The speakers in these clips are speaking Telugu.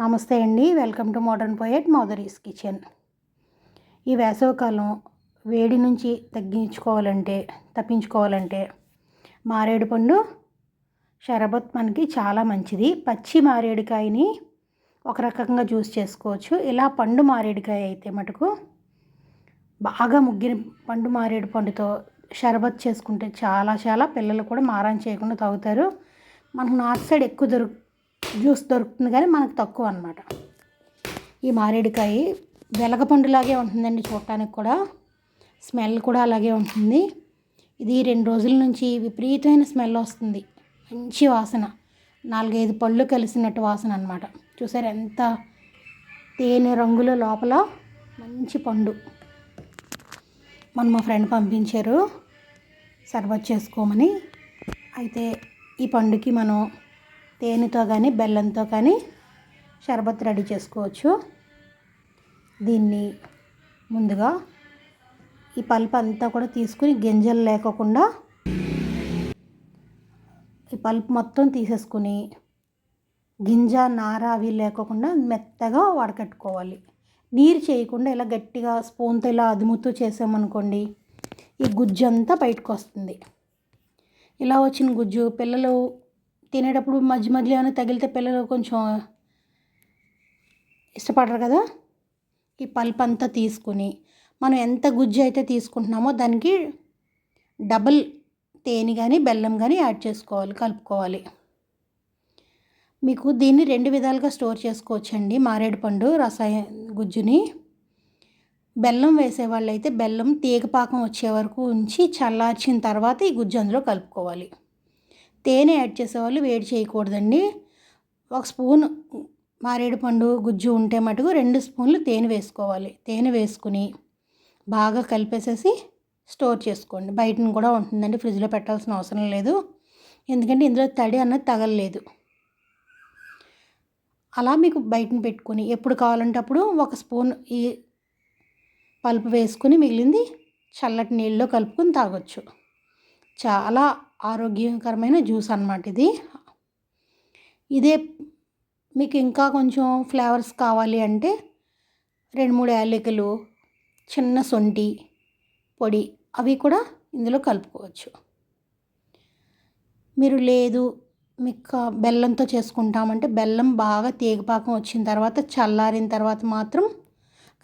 నమస్తే అండి. వెల్కమ్ టు మోడర్న్ పోయట్ మోదరీస్ కిచెన్. ఈ వేసవికాలం వేడి నుంచి తగ్గించుకోవాలంటే తప్పించుకోవాలంటే మారేడు పండు షరబత్ మనకి చాలా మంచిది. పచ్చి మారేడుకాయని ఒక రకంగా జ్యూస్ చేసుకోవచ్చు. ఇలా పండు మారేడుకాయ అయితే మటుకు బాగా ముగ్గిన పండు మారేడు పండుతో షరబత్ చేసుకుంటే చాలా చాలా పిల్లలు కూడా మారం చేయకుండా తాగుతారు. మనకు నార్త్ సైడ్ ఎక్కువ దొరుకు జ్యూస్ దొరుకుతుంది కానీ మనకు తక్కువ అనమాట ఈ మారేడుకాయ వెలగపండులాగే ఉంటుందండి చూడటానికి కూడా. స్మెల్ కూడా అలాగే ఉంటుంది. ఇది రెండు రోజుల నుంచి విపరీతమైన స్మెల్ వస్తుంది. మంచి వాసన. నాలుగైదు పళ్ళు కలిసినట్టు వాసన అనమాట చూసారు ఎంత తేనె రంగుల లోపల మంచి పండు. మొన్న మా ఫ్రెండ్ పంపించారు. సర్బత్ చేసుకోమని. అయితే ఈ పండుకి మనం తేనెతో కానీ బెల్లంతో కానీ షర్బత్ రెడీ చేసుకోవచ్చు. దీన్ని ముందుగా ఈ పల్ప్ అంతా కూడా తీసుకుని గింజలు లేకోకుండా ఈ పల్ప్ మొత్తం తీసేసుకుని గింజ నార అవి లేకోకుండా మెత్తగా వడకట్టుకోవాలి. నీరు చేయకుండా ఇలా గట్టిగా స్పూన్తో ఇలా అదుముతూ చేసామనుకోండి ఈ గుజ్జు అంతా బయటకు వస్తుంది ఇలా వచ్చిన గుజ్జు పిల్లలు తినేటప్పుడు మధ్య మధ్యలో ఏమైనా తగిలితే పిల్లలు కొంచెం ఇష్టపడరు కదా? ఈ పల్ప్ అంతా తీసుకుని మనం ఎంత గుజ్జు అయితే తీసుకుంటున్నామో దానికి డబుల్ తేనె కానీ బెల్లం కానీ యాడ్ చేసుకోవాలి కలుపుకోవాలి. మీకు దీన్ని రెండు విధాలుగా స్టోర్ చేసుకోవచ్చండి. మారేడు పండు రసాయ గుజ్జుని. బెల్లం వేసేవాళ్ళు అయితే బెల్లం తీగపాకం వచ్చే వరకు ఉంచి చల్లార్చిన తర్వాత ఈ గుజ్జు అందులో కలుపుకోవాలి. తేనె యాడ్ చేసేవాళ్ళు వేడి చేయకూడదండి. ఒక స్పూన్ మారేడుపండు గుజ్జు ఉంటే మటుకు రెండు స్పూన్లు తేనె వేసుకోవాలి. తేనె వేసుకుని బాగా కలిపేసేసి స్టోర్ చేసుకోండి. బయటను కూడా ఉంటుందండి ఫ్రిడ్జ్లో పెట్టాల్సిన అవసరం లేదు. ఎందుకంటే ఇందులో తడి అన్నది తగలలేదు. అలా మీకు బయటను పెట్టుకుని ఎప్పుడు కావాలంటే అప్పుడు ఒక స్పూన్ ఈ పలుపు వేసుకుని మిగిలింది చల్లటి నీళ్ళలో కలుపుకొని తాగొచ్చు. చాలా ఆరోగ్యకరమైన జ్యూస్ అనమాట ఇది. ఇదే మీకు ఇంకా కొంచెం ఫ్లేవర్స్ కావాలి అంటే రెండు మూడు యాలకులు చిన్న సొంటి పొడి అవి కూడా ఇందులో కలుపుకోవచ్చు. మీరు లేదు మీకు బెల్లంతో చేసుకుంటామంటే బెల్లం బాగా తీగపాకం వచ్చిన తర్వాత చల్లారిన తర్వాత మాత్రం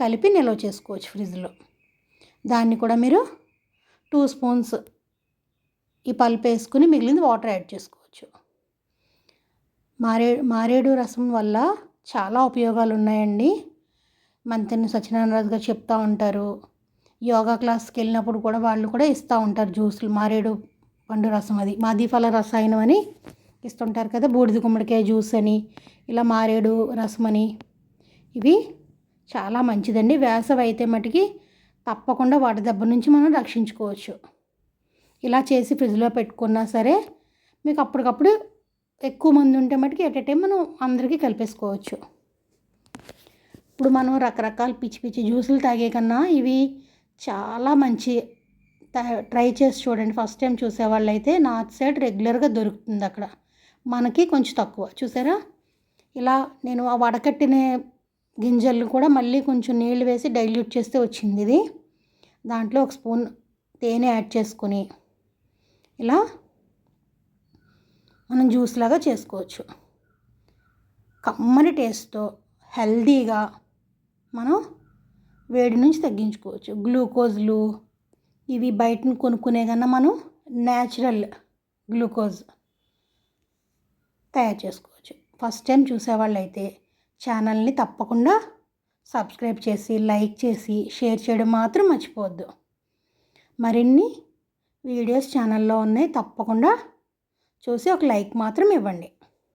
కలిపి నిల్వ చేసుకోవచ్చు ఫ్రిడ్జ్లో. దాన్ని కూడా మీరు టూ స్పూన్స్ ఈ పల్ప్ వేసుకుని మిగిలింది వాటర్ యాడ్ చేసుకోవచ్చు. మారే మారేడు రసం వల్ల చాలా ఉపయోగాలు ఉన్నాయండి మంతెన్ని సత్యనారాయణ గారు చెప్తూ ఉంటారు. యోగా క్లాస్కి వెళ్ళినప్పుడు కూడా వాళ్ళు కూడా ఇస్తూ ఉంటారు జ్యూసులు. మారేడు పండు రసం అది. మాదీఫల రసాయనం అని ఇస్తుంటారు కదా బూడిద గుమ్మడికాయ జ్యూస్ అని ఇలా మారేడు రసం అని. ఇవి చాలా మంచిదండి. వేసవి అయితే మటుకి తప్పకుండా వాటి దెబ్బ నుంచి మనం రక్షించుకోవచ్చు. ఇలా చేసి ఫ్రిడ్జ్లో పెట్టుకున్నా సరే మీకు అప్పటికప్పుడు ఎక్కువ మంది ఉంటే మటుకి ఎట్ టైం మనం అందరికీ కలిపేసుకోవచ్చు. ఇప్పుడు మనం రకరకాల పిచ్చి పిచ్చి జ్యూసులు తాగే కన్నా ఇవి చాలా మంచి ట్రై చేసి చూడండి. ఫస్ట్ టైం చూసేవాళ్ళు అయితే నార్త్ సైడ్ రెగ్యులర్గా దొరుకుతుంది అక్కడ. మనకి కొంచెం తక్కువ. చూసారా? ఇలా నేను ఆ వడకట్టిన గింజలు కూడా మళ్ళీ కొంచెం నీళ్ళు వేసి డైల్యూట్ చేస్తే వచ్చింది ఇది. దాంట్లో ఒక స్పూన్ తేనె యాడ్ చేసుకొని ఇలా మనం జ్యూస్ లాగా చేసుకోవచ్చు. కమ్మని టేస్ట్తో హెల్దీగా మనం వేడి నుంచి తగ్గించుకోవచ్చు. గ్లూకోజ్లు ఇవి బయటను కొనుక్కునే కన్నా మనం న్యాచురల్ గ్లూకోజ్ తయారు చేసుకోవచ్చు. ఫస్ట్ టైం చూసేవాళ్ళు అయితే ఛానల్ని తప్పకుండా సబ్స్క్రైబ్ చేసి లైక్ చేసి షేర్ చేయడం మాత్రం మర్చిపోవద్దు. మరిన్ని వీడియోస్ ఛానల్లో ఉన్నాయి తప్పకుండా చూసి ఒక లైక్ మాత్రం ఇవ్వండి.